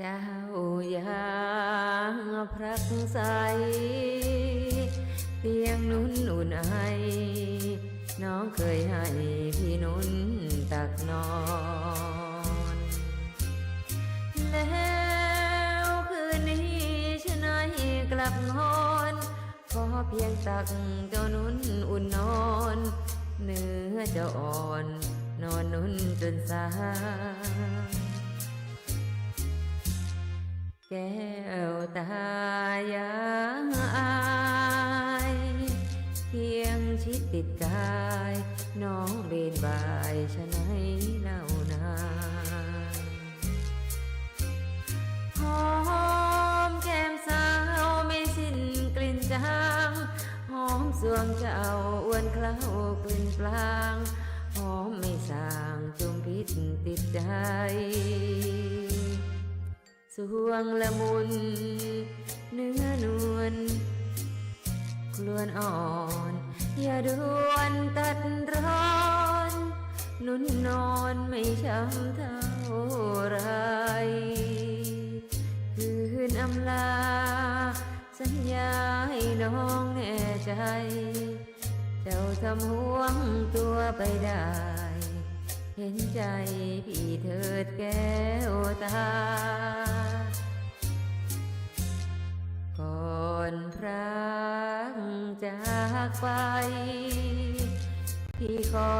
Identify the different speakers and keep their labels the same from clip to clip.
Speaker 1: เจ้าอย่าพรักใสเตียงนุ่นอุ่นไอ น้องเคยให้พี่นุ่นตักนอน แล้วคืนนี้ฉันให้กลับงอนขอเพียงตักเจ้านุ่นอุ่นนอน เนื้อเจะอ่อน นอนนุ่นจนสาย แก้วตายางอายเพียงชิดติดกาย น้องเบนบายชะไหนเล่านาหอมแก้มสาวไม่สิ้นกลิ่นจางหอมสวงเจ้าอ้วนเคล้ากลิ่นปลางหอมไม่สางจุมพิษติดใจ สวงละมุน เนื้อนวลกลวนอ่อน อย่าด่วนตัดร้อน นุ่นนอนไม่ช้ำเท่าไรคืนอำลา สัญญาให้น้องแน่ใจ เจ้าทำห่วงตัวไปได้ เห็นใจพี่เถิดแก้วตา จากไป พี่ขอ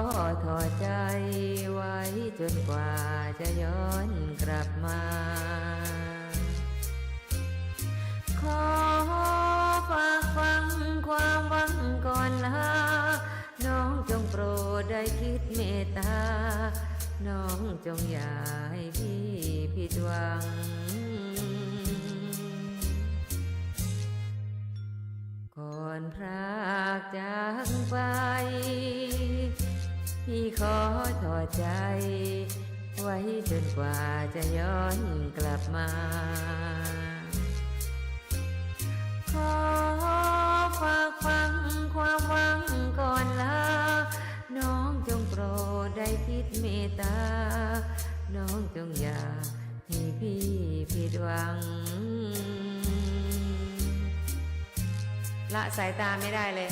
Speaker 1: ถอดใจไว้จนกว่าจะย้อนกลับมา ขอฝากฟังความหวังก่อนลาน้องจงโปรดได้คิดเมตตา น้องจงอย่าให้พี่ผิดหวังากจากไปพี่ขอถอดใจ ไว้จนกว่าจะย้อนกลับมา ขอฝากฟังความหวังก่อนลา น้องจงโปรดได้คิดเมตตา น้องจงอย่าให้พี่ผิดหวัง ละสายตาไม่ได้เลย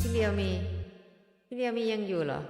Speaker 1: พี่เดียวมี พี่เดียวมียังอยู่เหรอ